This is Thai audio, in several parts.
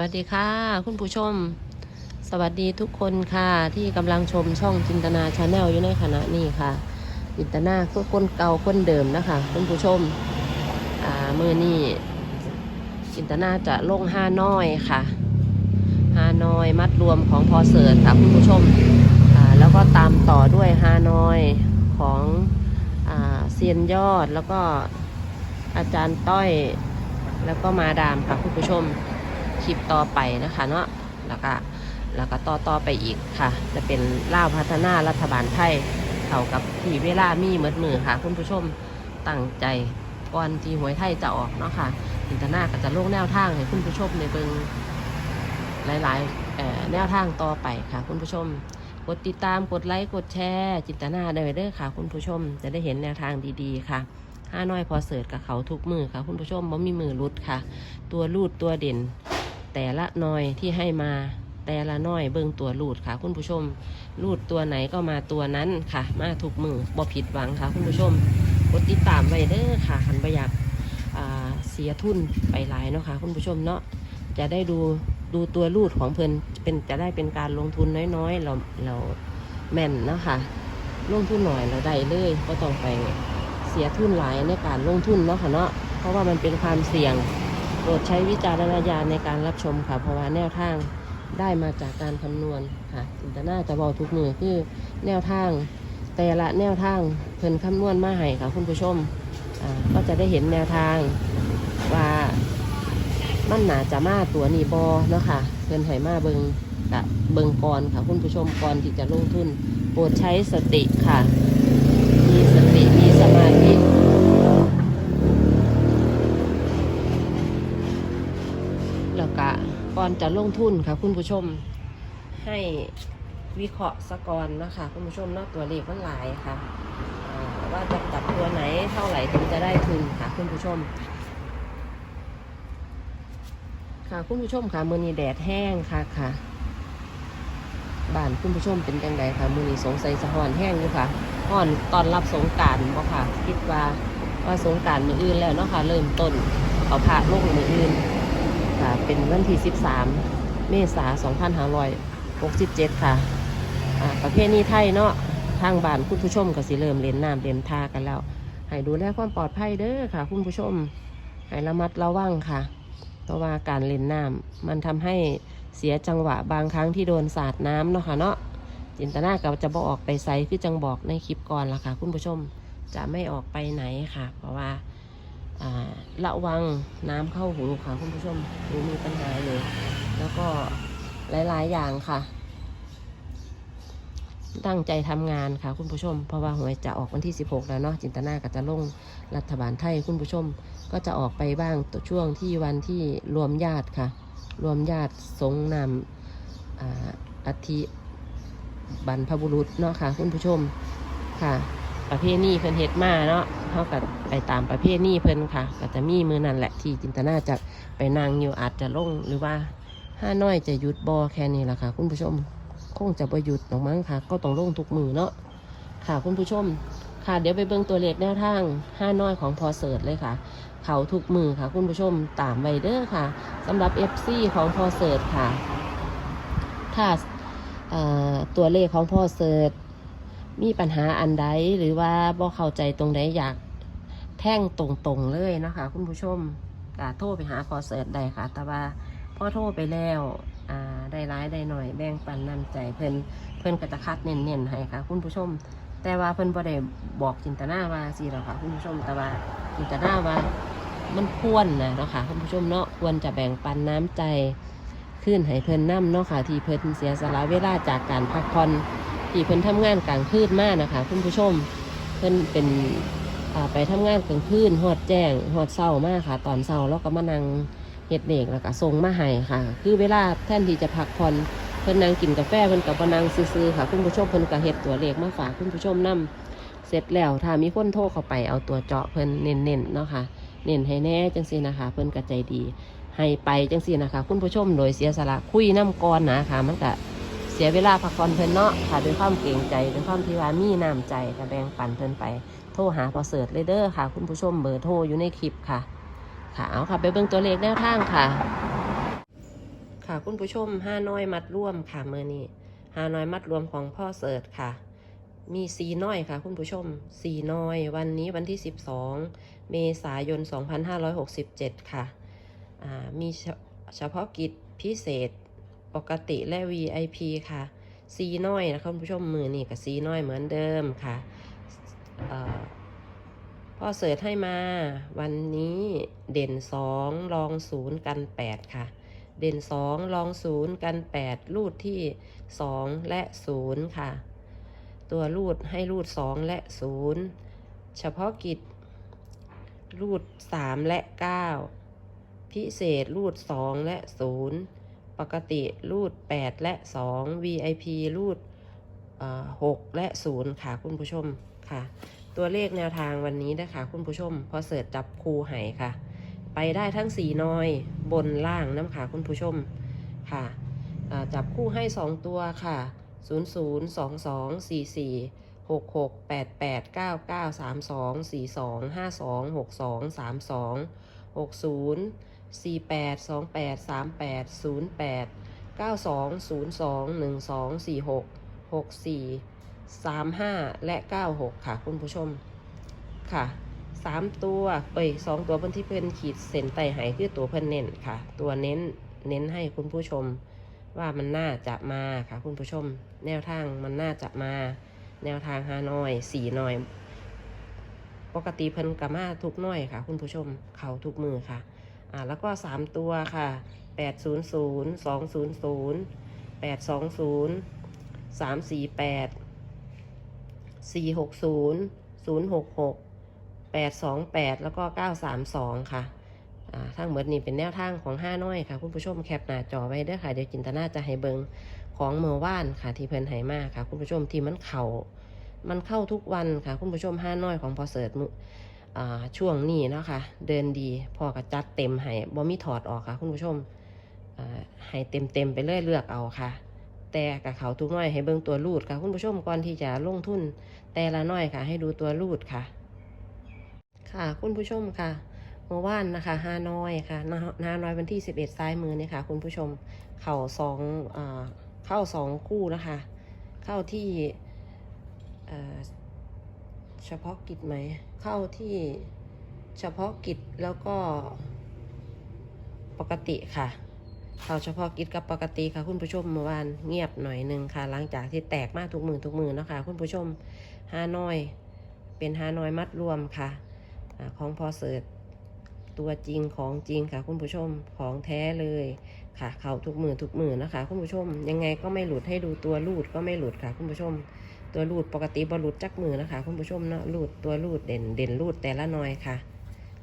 วัสดีค่ะ คุณผู้ชม สวัสดีทุกคนค่ะ ที่กำลังชมช่องจินตนาชาแนลอยู่ในขณะนี้ค่ะ จินตนาคือคนเก่าคนเดิมนะคะ คุณผู้ชมอ่ามือนี่จินตนาจะลงห้าน้อยค่ะฮานอยมัดรวมของพอเสิร์ตค่ะคุณผู้ชมอ่าแล้วก็ตามต่อด้วยฮานอยของอ่าเซียนยอดแล้วก็อาจารย์ต้อย แล้วก็มาดามค่ะคุณผู้ชม คลิปต่อไปนะคะเนาะแล้วก็แล้วก็ต่อต่อไปอีกค่ะ จะเป็นล่าพัฒนารัฐบาลไทยเท่ากับที่เวลามีเมดมือค่ะ คุณผู้ชมตั้งใจก่อนที่หวยไทยจะออกเนาะค่ะอินทนาก็จะลงแนวทางให้คุณผู้ชมในเบิงหลายๆแนวทางต่อไปค่ะ คุณผู้ชมกดติดตามกดไลค์กดแชร์จินตนาได้เด้อค่ะ คุณผู้ชมจะได้เห็นแนวทางดีๆค่ะห้าน้อยพอเสิร์ตกับเขาทุกมือค่ะ คุณผู้ชมบ่มีมือรุดค่ะ ตัวรูดตัวเด่น แต่ละหน่อยที่ให้มาแต่ละหน่อยเบิ่งตัวรูดค่ะ คุณผู้ชมรูดตัวไหนก็มาตัวนั้นค่ะ มาถูกมือบ่ผิดหวังค่ะ คุณผู้ชมกดติดตามไว้เด้อค่ะหันประหยัดเสียทุนไปหลายเนาะค่ะ คุณผู้ชมเนาะจะได้ดูดูตัวรูดของเพิ่นเป็นจะได้เป็นการลงทุนน้อยๆ เราเราแม่นเนาะค่ะลงทุนหน่อยเราได้เลยก็ต้องไปเสียทุนหลายในการลงทุนเนาะค่ะเนาะเพราะว่ามันเป็นความเสี่ยง โปรดใช้วิจารณญาณในการรับชมค่ะ เพราะว่าแนวทางได้มาจากการคำนวณค่ะจินตนาจะบอกทุกมือคือแนวทาง แต่ละแนวทางเพิ่นคำนวณมาให้ค่ะคุณผู้ชมก็จะได้เห็นแนวทางว่ามันหนาจะมาตัวนีบอเนาะค่ะเพิ่นให้มาเบิงกะเบิงก่อนค่ะคุณผู้ชมก่อนที่จะลงทุน โปรดใช้สติค่ะ อนจะลงทุนค่ะคุณผู้ชมให้วิเคราะห์สกอนนะคะคุณผู้ชมเนาะตัวเลขมันหลายค่ะว่าจะจับตัวไหนเท่าไหร่ถึงจะได้ทุนค่ะคุณผู้ชม ค่ะคุณผู้ชมค่ะมือนี้แดดแห้งค่ะค่ะบ้านคุณผู้ชมเป็นจังไดค่ะมือนี้สงสัยสะหอนแห้งอยู่ค่ะห่อนตอนรับสงการบ่ค่ะ คิดว่าว่าสงการมืออื่นแล้วเนาะค่ะ เริ่มต้นเอาพระลงมืออื่น ค่ะ เป็นวันที่ 13 เมษายน2567 ค่ะอ่าประเภทนี้ไทยเนาะทางบ้านคุณผู้ชมก็สิเริ่มเล่นน้ำเล่นท่ากันแล้ว ให้ดูแลความปลอดภัยเด้อค่ะ คุณผู้ชม ให้ระมัดระวังค่ะ เพราะว่าการเล่นน้ำมันทำให้เสียจังหวะบางครั้งที่โดนสาดน้ำเนาะค่ะเนาะจินตนากับจะบอออกไปไซคือจังบอกในคลิปก่อนละค่ะ คุณผู้ชมจะไม่ออกไปไหนค่ะ เพราะว่า ระวังน้ำเข้าหูค่ะคุณผู้ชมหูมีปัญหาเลย แล้วก็หลาย ๆ อย่างค่ะ ตั้งใจทำงานค่ะคุณผู้ชม เพราะว่าหวยจะออกวันที่ 16 แล้วเนาะจินตนาก็จะลงรัฐบาลไทยคุณผู้ชม ก็จะออกไปบ้างตัวช่วงที่วันที่รวมญาติค่ะ รวมญาติสงนามอ่าอาทิบรรพบุรุษเนาะค่ะ คุณผู้ชมค่ะ ประเภทนี้เพิ่นเฮ็ดมาเนาะ เท่ากับไปตามประเภทนี้เพิ่นค่ะ ก็จะมีมือนั่นแหละที่จินตนาจะไปนั่งอยู่อาจจะลงหรือว่าห้าน้อยจะหยุดบอแค่นี้แหละค่ะ คุณผู้ชมคงจะบ่หยุดหรอกมั้งค่ะ ก็ต้องลงทุกมือเนาะค่ะคุณผู้ชม ค่ะเดี๋ยวไปเบิ่งตัวเลขแนวทางห้าน้อยของพอเสิร์ตเลยค่ะ เขาทุกมือค่ะ คุณผู้ชมตามไวเดอร์ค่ะสำหรับ FC ของพอเสิร์ตค่ะ ถ้าตัวเลขของพอเสิร์ตมีปัญหาอันใดหรือว่าบ่เข้าใจตรงใดอยาก แท่งตรงๆเลยนะคะ คุณผู้ชมก็โทรไปหาพอเสิร์ตได้ค่ะ แต่ว่าพ่อโทรไปแล้วอ่าได้ร้ายได้หน่อยแบ่งปันน้ำใจเพิ่นเพิ่นก็จะคัดเน้นๆให้ค่ะ คุณผู้ชม แต่ว่าเพิ่นบ่ได้บอกจินตนาว่าสิหรอกค่ะ คุณผู้ชมแต่ว่าจินตนาว่ามันควรนะเนาะค่ะคุณผู้ชมเนาะควรจะแบ่งปันน้ำใจขึ้นให้เพิ่นนํเนาะค่ะที่เพิ่นเสียสละเวลาจากการพักผ่อนที่เพิ่นทำงานกลางคืนมากนะคะ คุณผู้ชมเพิ่นเป็น ไปทำงานกลางคืนหอดแจ้งหอดเศร้ามากค่ะ ตอนเศร้าแล้วก็มานั่งเฮ็ดเด็กแล้วก็ส่งมาให้ค่ะ คือเวลาแทนที่จะพักผ่อนเพิ่นนั่งกินกาแฟเพิ่นกับมานั่งซื้อๆค่ะ คุณผู้ชมเพิ่นก็เฮ็ดตัวเลขมาฝากคุณผู้ชมนํเสร็จแล้วถ้ามีคนโทรเข้าไปเอาตัวเจาะเพิ่นเน้นๆเนาะค่ะเน้นให้แน่จังซี่นะคะ เพิ่นก็ใจดี ให้ไปจังซี่นะคะ คุณผู้ชมโดยเสียสละคุยน้ำก่อนนะคะมันก็เสียเวลาพักผ่อนเพิ่นเนาะค่ะด้วยความเกรงใจด้วยความที่ว่ามีน้ำใจก็แบงปันเพิ่นไป โทรหาพอเสิร์ตเลยเด้อค่ะ คุณผู้ชมเบอร์โทรอยู่ในคลิปค่ะ ค่ะเอาค่ะ ไปเบิ่งตัวเลขแนวทางค่ะ ค่ะคุณผู้ชมห้าน้อยมัดร่วมค่ะเมื่อนี้ห้าน้อยมัดรวมของพ่อเสิร์ชค่ะ มีสีน้อยค่ะ คุณผู้ชมสีน้อย วันนี้วันที่ 12 เมษายน 2567 ค่ะอ่ามีเฉพาะกิจพิเศษปกติและ VIP ค่ะ สีน้อยนะคะคุณผู้ชมมือนี่กับสีน้อยเหมือนเดิมค่ะ พ่อเสิร์ชให้มาวันนี้เด่น2รอง0กัน8ค่ะ เด่น2รอง0กัน8รูดที่2และ0ค่ะ ตัวรูดให้รูด2และ0เฉพาะกิจ รูด3และ9พิเศษรูด2และ0ปกติรูด 8 และ 2 VIP รูดเอ่อ6และ 0 ค่ะ คุณผู้ชม ค่ะ ตัวเลขแนวทางวันนี้นะคะ คุณผู้ชม พอเสิร์ชจับคูไห่ค่ะ ไปได้ทั้งสีน้อยบนล่างน้ำค่ะคุณผู้ชมค่ะจับคู่ให้ 2 ตัวค่ะ 0 0 2 2 4 4 6 6 8 8 9 9 3 2 4 2 5 2 6 2 3 2 6 0 4 8 2 8 3 8 0 8 9 2 0 2 1 2 4 6 6 4 3 5 และ 9 6 ค่ะคุณผู้ชมค่ะสามตัวเอ้ยสองตัวเพิ่นที่เพิ่นขีดเส้นไต่ไหคือตัวเพิ่นเน้นค่ะ ตัวเน้นเน้นให้คุณผู้ชม ว่ามันน่าจะมาค่ะ คุณผู้ชม แนวทางมันน่าจะมา แนวทางฮานอยสี่หน่อย ปกติเพิ่นกะมาทุกหน่อยค่ะ คุณผู้ชมเขาทุกมือค่ะอ่าแล้วก็สามตัวค่ะแปดศูนย์ศูนย์สองศูนย์ศูนย์แปดสองศูนย์สามสี่แปด สี่หกศูนย์ศูนย์หกหกแปดสองแปดแล้วก็เก้าสามสองค่ะอ่าทั้งหมดนี้เป็นแนวทางของห้าน้อยค่ะ คุณผู้ชมแคปหน้าจอไว้เด้อค่ะ เดี๋ยวจินตนาจะให้เบิงของเมื่อว่านค่ะ ที่เพิ่นให้มาค่ะ คุณผู้ชมที่มันเข่ามันเข้าทุกวันค่ะ คุณผู้ชมห้าน้อยของพอเสิร์ตมืออ่าช่วงนี้เนาะค่ะ เดินดีพอกระจัดเต็มให้บ่มีถอดออกค่ะ คุณผู้ชมอ่าให้เต็มเต็มๆไปเลยเลือกเอาค่ะ แต่กับเขาทุกน้อยให้เบิ่งตัวรูดค่ะ คุณผู้ชมก่อนที่จะลงทุน แต่ละน้อยค่ะ ให้ดูตัวรูดค่ะ ค่ะคุณผู้ชมค่ะเมื่อวานนะคะฮานอยค่ะนาฮานอยวันที่ 11 ซ้ายมือเนี่ยค่ะ คุณผู้ชมเข่าสองเข้าสองคู่นะคะ เข้าที่เฉพาะกิจไหม เข้าที่เฉพาะกิจแล้วก็ปกติค่ะ เขาเฉพาะกิจกับปกติค่ะคุณผู้ชมเมื่อวานเงียบหน่อยหนึ่งค่ะ หลังจากที่แตกมากทุกมือทุกมือนะคะคุณผู้ชมฮานอย เป็นฮานอยมัดรวมค่ะอของพอเสิร์ตตัวจริงของจริงค่ะ คุณผู้ชมของแท้เลยค่ะ เข่าทุกมือทุกมือนะคะ คุณผู้ชมยังไงก็ไม่หลุดให้ดูตัวรูดก็ไม่หลุดค่ะ คุณผู้ชม ตัวรูดปกติบอลุดจักมือนะคะ คุณผู้ชมเนาะรูดตัวรูดเด่นเด่นรูดแต่ละหน้อยค่ะ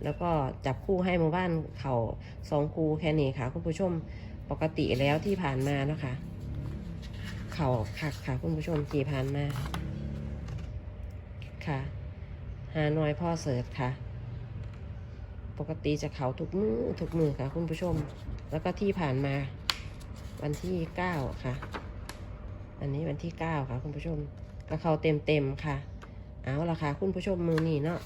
แล้วก็จับคู่ให้หมาบ้านเข่าสองคูแค่นี้ค่ะ คุณผู้ชมปกติแล้วที่ผ่านมานะคะ เข่าคักค่ะ คุณผู้ชมที่ผ่านมาค่ะหาหน่อยพ่อเสิร์ชค่ะ ปกติจะเขาทุกมือทุกมือค่ะ คุณผู้ชม แล้วก็ที่ผ่านมาวันที่เก้าค่ะ อันนี้วันที่เก้าค่ะ คุณผู้ชมก็เขาเต็มเต็มค่ะ เอาละค่ะ คุณผู้ชมมือนี่เนาะ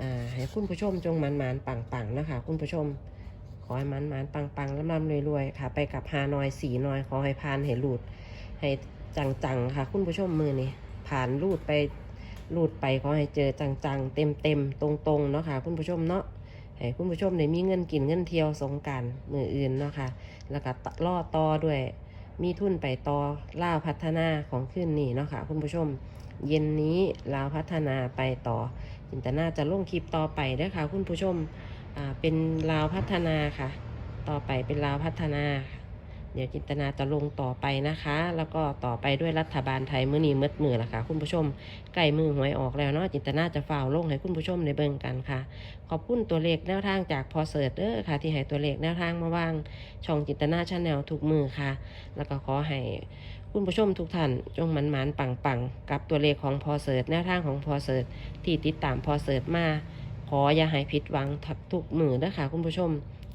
อ่าให้คุณผู้ชมจงมันมันปังปังนะคะ คุณผู้ชม ขอให้มันมันปังปังๆลำลำรวยๆค่ะ ไปกับฮานอยสีนอย ขอให้พานให้หลุด ให้จังๆค่ะ คุณผู้ชมมือนี่ผ่านรูดไปรูดไปขอให้เจอจังๆเต็มเต็มๆตรงเนาะค่ะ คุณผู้ชมเนาะให้คุณผู้ชมได้มีเงินกินเงินเที่ยวสงการมืออื่นเนาะค่ะ แล้วก็ล่อต่อด้วย มีทุนไปต่อล่าพัฒนาของขึ้นนี่เนาะค่ะ คุณผู้ชม เย็นนี้ลาวพัฒนาไปต่อ จินตนาจะลงคลิปต่อไปเด้อค่ะ คุณผู้ชมเป็นลาวพัฒนาค่ะ ต่อไปเป็นลาวพัฒนา เดี๋ยวจินตนาจะลงต่อไปนะคะ แล้วก็ต่อไปด้วยรัฐบาลไทยมื้อนี้มืดมือละค่ะ คุณผู้ชมใกล้มือหวยออกแล้วเนาะจินตนาจะฝ่าวลงให้คุณผู้ชมในเบิ่งกันค่ะ ขอบคุณตัวเลขแนวทางจากพอเสิร์ตเด้อค่ะ ที่ให้ตัวเลขแนวทางมาวาง ช่องจินตนาชาแนลทุกมือค่ะ แล้วก็ขอให้ คุณผู้ชมทุกท่านจงมันมันปังปังกับตัวเลขของพอเสิร์ตแนวทางของพอเสิร์ตที่ติดตามพอเสิร์ตมา ขออย่าให้ผิดหวังทักทุกมือเด้อค่ะคุณผู้ชม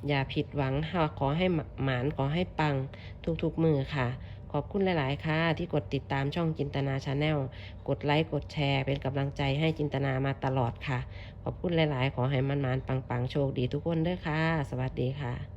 อย่าผิดหวังค่ะขอให้หมานขอให้ปังทุกๆมือค่ะ ขอบคุณหลาย ๆ ค่ะ ที่กดติดตามช่องจินตนาชาแนลกดไลค์กดแชร์ เป็นกำลังใจให้จินตนามาตลอดค่ะ ขอบคุณหลาย ๆ ขอให้มันมานๆปังๆโชคดีทุกคนเด้อค่ะ สวัสดีค่ะ